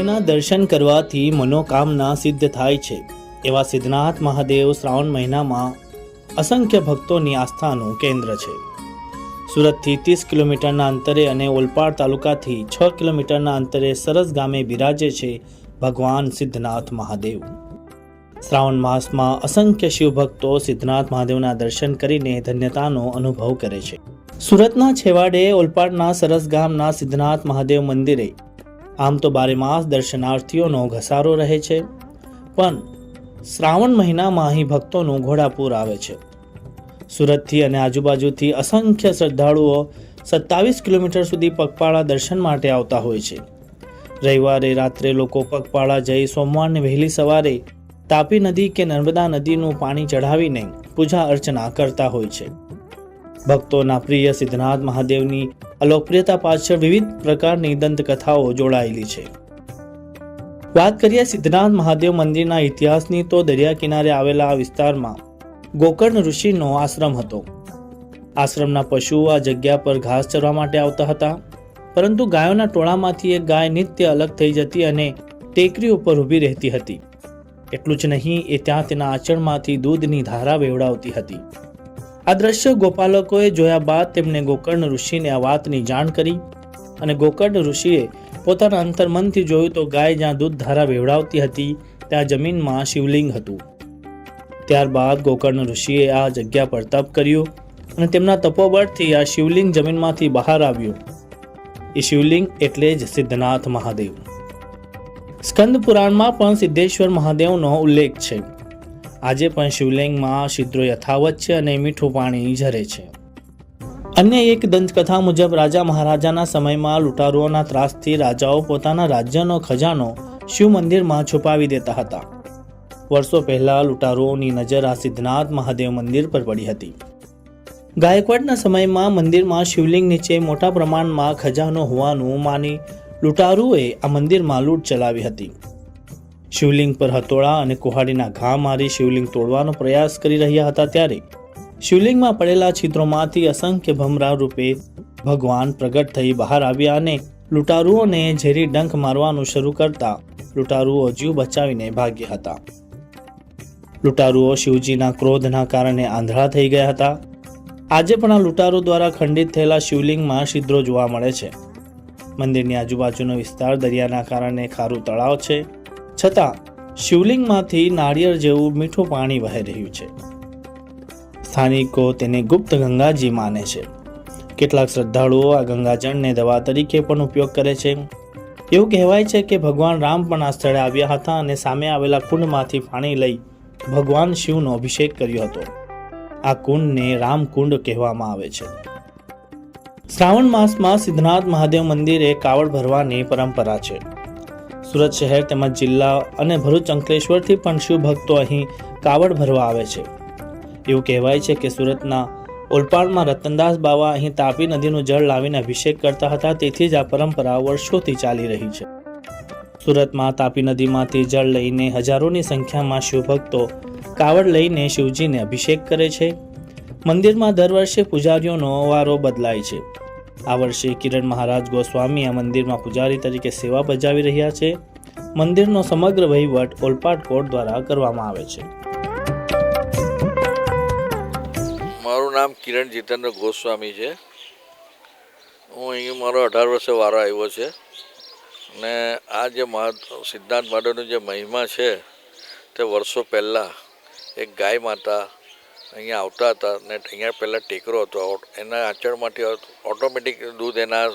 જેના દર્શન કરવાથી મનોકામના સિદ્ધ થાય છે. એવા સિદ્ધનાથ મહાદેવ શ્રાવણ મહિનામાં અસંખ્ય ભક્તોની આસ્થાનું કેન્દ્ર છે. સુરતથી ત્રીસ કિલોમીટરના અંતરે અને ઓલપાડ તાલુકાથી છ કિલોમીટરના અંતરે સરસ ગામે બિરાજે છે ભગવાન સિદ્ધનાથ મહાદેવ. શ્રાવણ માસમાં અસંખ્ય શિવભક્તો સિદ્ધનાથ મહાદેવના દર્શન કરીને ધન્યતાનો અનુભવ કરે છે. સુરતના છેવાડે ઓલપાડના સરસ ગામના સિદ્ધનાથ મહાદેવ મંદિરે આમ તો બારે માસ દર્શનાર્થીઓનો ઘસારો રહે છે. પણ શ્રાવણ મહિનામાં અહીં ભક્તોનું ઘોડાપૂર આવે છે. સુરતથી અને આજુબાજુથી અસંખ્ય શ્રદ્ધાળુઓ સત્તાવીસ કિલોમીટર સુધી પગપાળા દર્શન માટે આવતા હોય છે. રવિવારે રાત્રે લોકો પગપાળા જઈ સોમવારને વહેલી સવારે તાપી નદી કે નર્મદા નદીનું પાણી ચઢાવીને પૂજા અર્ચના કરતા હોય છે. ભક્તોના પ્રિય સિદ્ધનાથ મહાદેવની અલોકપ્રિયતા પાછળ વિવિધ પ્રકારની દંતકથાઓ જોડાયેલી છે. વાત કરીએ સિદ્ધનાથ મહાદેવ મંદિરના ઇતિહાસની તો દરિયા કિનારે આવેલા આ વિસ્તારમાં ગોકર્ણ ઋષિનો આશ્રમ હતો. આશ્રમના પશુઓ આ જગ્યા પર ઘાસ ચરવા માટે આવતા હતા. પરંતુ ગાયોના ટોળામાંથી એક ગાય નિત્ય અલગ થઈ જતી અને ટેકરી ઉપર ઊભી રહેતી હતી. એટલું જ નહીં, એ ત્યાં તેના આચરણમાંથી દૂધની ધારા વેવડાવતી હતી. આ દ્રશ્ય ગોપાલકોએ જોયા બાદ તેમણે ગોકર્ણ ઋષિને આ વાતની જાણ કરી અને ગોકર્ણ ઋષિએ પોતાના અંતર્મનથી જોયું તો ગાય જ્યાં દૂધ ધારા વેવડાવતી હતી, ત્યાં જમીનમાં શિવલિંગ હતું. ત્યારબાદ ગોકર્ણ ઋષિએ આ જગ્યા પર તપ કર્યું અને તેમના તપોબળથી આ શિવલિંગ જમીનમાંથી બહાર આવ્યું. એ શિવલિંગ એટલે જ સિદ્ધનાથ મહાદેવ. સ્કંદ પુરાણમાં પણ સિદ્ધેશ્વર મહાદેવનો ઉલ્લેખ છે. આજે પણ શિવલિંગમાં છિદ્રો યથાવત છે અને મીઠું પાણી ઝરે છે. અન્ય એક દંતકથા મુજબ રાજા મહારાજાના સમયમાં લૂંટારુઓના ત્રાસથી રાજાઓ પોતાના રાજ્યનો ખજાનો શિવ મંદિરમાં છુપાવી દેતા હતા. વર્ષો પહેલા લૂંટારુઓની નજર આ સિદ્ધનાથ મહાદેવ મંદિર પર પડી હતી. ગાયકવાડના સમયમાં મંદિરમાં શિવલિંગ નીચે મોટા પ્રમાણમાં ખજાનો હોવાનું માની લૂંટારુઓએ આ મંદિરમાં લૂંટ ચલાવી હતી. શિવલિંગ પર હથોળા અને કુહાડીના ઘા મારી શિવલિંગ તોડવાનો પ્રયાસ કરી રહ્યા હતા ત્યારે શિવલિંગમાં પડેલા છિદ્રોમાંથી અસંખ્ય ભમરા રૂપે ભગવાન પ્રગટ થઈ બહાર આવ્યા અને લૂંટારુઓને ઝેરી ડંખ મારવાનું શરૂ કરતા લૂંટારુઓ જીવ બચાવીને ભાગ્યા હતા. લૂંટારુઓ શિવજીના ક્રોધના કારણે આંધળા થઈ ગયા હતા. આજે પણ આ લૂંટારો દ્વારા ખંડિત થયેલા શિવલિંગમાં છિદ્રો જોવા મળે છે. મંદિરની આજુબાજુનો વિસ્તાર દરિયાના કારણે ખારું તળાવ છે. છતાં, શિવલિંગમાંથી નાળિયેર જેવું મીઠું પાણી વહી રહ્યું છે. સ્થાનિકો તેને ગુપ્ત ગંગાજી માને છે. કેટલાક શ્રદ્ધાળુઓ આ ગંગાજળને દવા તરીકે પણ ઉપયોગ કરે છે. એવું કહેવાય છે કે ભગવાન રામ પણ આ સ્થળે આવ્યા હતા અને સામે આવેલા કુંડમાંથી પાણી લઈ ભગવાન શિવનો અભિષેક કર્યો હતો. આ કુંડને રામકુંડ કહેવામાં આવે છે. શ્રાવણ માસમાં સિદ્ધનાથ મહાદેવ મંદિરે કાવડ ભરવાની પરંપરા છે. સુરત શહેર તેમજ જિલ્લા અને ભરૂચ અંકલેશ્વરથી પણ શિવ ભક્તો અહીં કાવડ ભરવા આવે છે. એવું કહેવાય છે કે સુરતના ઓલપાડમાં રતનદાસ બાવા અહીં તાપી નદીનું જળ લાવીને અભિષેક કરતા હતા, તેથી જ આ પરંપરા વર્ષોથી ચાલી રહી છે. સુરતમાં તાપી નદીમાંથી જળ લઈને હજારોની સંખ્યામાં શિવભક્તો કાવડ લઈને શિવજીને અભિષેક કરે છે. મંદિરમાં દર વર્ષે પૂજારીઓનો વારો બદલાય છે. આ વર્ષે કિરણ મહારાજ ગોસ્વામી આ મંદિરમાં પૂજારી તરીકે સેવા બજાવી રહ્યા છે. મંદિરનો સમગ્ર વહીવટ ઓલપાડ કોર્ટ દ્વારા કરવામાં આવે છે. મારું નામ કિરણ જીતેન્દ્ર ગોસ્વામી છે. હું અહીં મારો અઢાર વર્ષે વારો આવ્યો છે. અને આ જે મહા, સિદ્ધાંત માટેનો જે મહિમા છે તે વર્ષો પહેલાં એક ગાય માતા અહીંયા આવતા હતા ને અહીંયા પહેલાં ટેકરો હતો. એના આંચળમાંથી ઓટોમેટિક દૂધ એના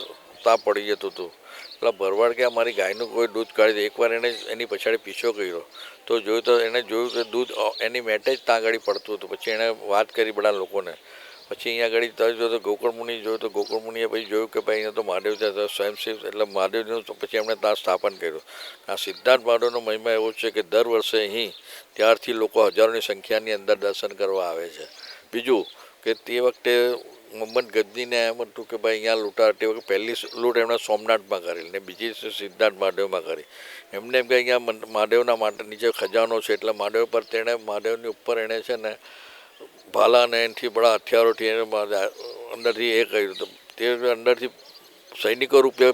તા પડી જતું હતું. એટલે ભરવાડ કે અમારી ગાયનું કોઈ દૂધ કાઢી દે. એકવાર એણે એની પછાડી પીછો કર્યો. તો જોયું તો એણે જોયું કે દૂધ એની મેટે જ ત્યાં આગળ પડતું હતું. પછી એણે વાત કરી બધા લોકોને. પછી અહીંયા આગળ જોયું તો ગોકુળ મુનિ જોયું તો ગોકુળ મુનિએ પછી જોયું કે ભાઈ અહીંયા તો મહાદેવ ત્યાં સ્વયંસેવ એટલે મહાદેવનું પછી એમણે ત્યાં સ્થાપન કર્યું. આ સિદ્ધાર્થ મહાદેવનો મહિમા એવો છે કે દર વર્ષે અહીં ત્યારથી લોકો હજારોની સંખ્યાની અંદર દર્શન કરવા આવે છે. બીજું કે તે વખતે મોહમ્મદ ગજનીને એમ હતું કે ભાઈ અહીંયા લૂંટા તે વખતે પહેલી લૂંટ એમણે સોમનાથમાં કરી ને બીજી સિદ્ધાર્થ મહાદેવમાં કરી. એમને એમ કે અહીંયા મહાદેવના માટે નીચે ખજાનો છે, એટલે મહાદેવ પર તેણે, મહાદેવની ઉપર એણે છે ને ભાલા અને એનાથી બડા હથિયારોથી એને અંદરથી એ કર્યું તો તે અંદરથી સૈનિકો રૂપે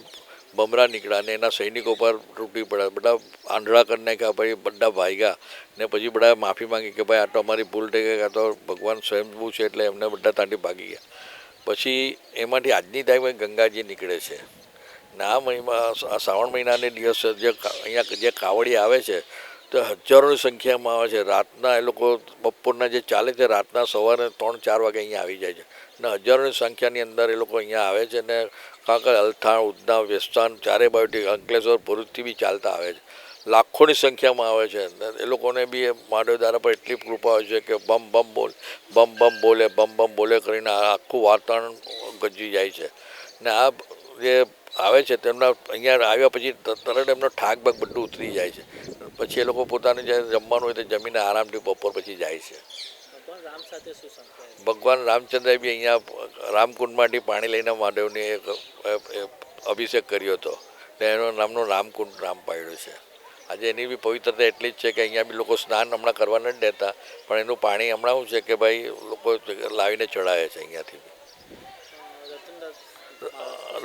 બમરા નીકળ્યા ને એના સૈનિકો પર તૂટી પડ્યા. બધા આંધળા કરી નાખ્યા, પછી બધા ભાગ્યા ને પછી બધા માફી માંગી કે ભાઈ આ તો અમારી ભૂલ થઈ ગઈ કાં તો ભગવાન સ્વયંભૂ છે એટલે એમને બધા ત્યાંથી ભાગી ગયા. પછી એમાંથી આજની તારીખમાં ગંગાજી નીકળે છે. ને આ મહિમા શ્રાવણ મહિનાને દિવસે જે અહીંયા જે કાવડી આવે છે હજારોની સંખ્યામાં આવે છે. રાતના એ લોકો બપોરના જે ચાલે છે રાતના સવારે ત્રણ, ચાર વાગે અહીંયા આવી જાય છે. ને હજારોની સંખ્યાની અંદર એ લોકો અહીંયા આવે છે ને કાંકર અલથાણ ઉદના વેસ્તાન, ચારે બાયોટિક અંકલેશ્વર, ભરૂચથી બી ચાલતા આવે છે. લાખોની સંખ્યામાં આવે છે. એ લોકોને બી દાદા પર એટલી કૃપા હોય છે કે બમ બમ બોલ, બમ બમ બોલે, બમ બમ બોલે કરીને આખું વાતાવરણ ગજી જાય છે. ને આ જે આવે છે તેમના અહીંયા આવ્યા પછી તરત એમનો ઠાક બાગ બધું ઉતરી જાય છે. પછી એ લોકો પોતાનું જ્યારે જમવાનું હોય તે જમીને આરામથી બપોર પછી જાય છે. ભગવાન રામ રામચંદ્રએ બી અહીંયા રામકુંડમાંથી પાણી લઈને મહાદેવની અભિષેક કર્યો હતો. ને એનો નામનું રામકુંડ નામ પાડ્યું છે. આજે એની બી પવિત્રતા એટલી જ છે કે અહીંયા બી લોકો સ્નાન હમણાં કરવા નથી દેતા પણ એનું પાણી હમણાં શું છે કે ભાઈ લોકો લાવીને ચડાવે છે અહીંયાથી.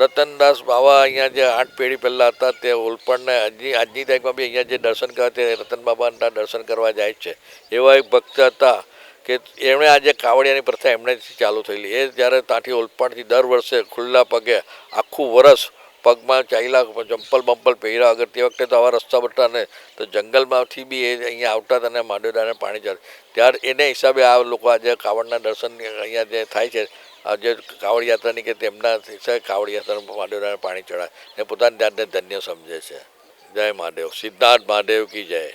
રતનદાસ બાવા અહીંયા જે આઠ પેઢી પહેલાં હતા, તે ઓલપણને આજની આજની તારીખમાં બી અહીંયા જે દર્શન કરવા તે રતન બાબાના દર્શન કરવા જાય છે. એવા એક ભક્ત હતા કે એમણે આજે કાવડિયાની પ્રથા એમણે ચાલુ થયેલી. એ જ્યારે ત્યાંથી ઓલપણથી દર વર્ષે ખુલ્લા પગે આખું વરસ પગમાં ચાલ્યા ચંપલ બંપલ પહેર્યા અગર તે વખતે તો આવા રસ્તા બતા ને, તો જંગલમાંથી બી એ અહીંયા આવતા હતા અને મહાદેવદાને પાણી ચડે ત્યારે એને હિસાબે આ લોકો આજે કાવડના દર્શન અહીંયા જે થાય છે જે કાવડ યાત્રાની કે તેમના શિક્ષક કાવડ યાત્રાનું મહાદેવદાને પાણી ચડાય ને પોતાની જાતને ધન્ય સમજે છે. જય મહાદેવ. સિદ્ધાર્થ મહાદેવ કી જય.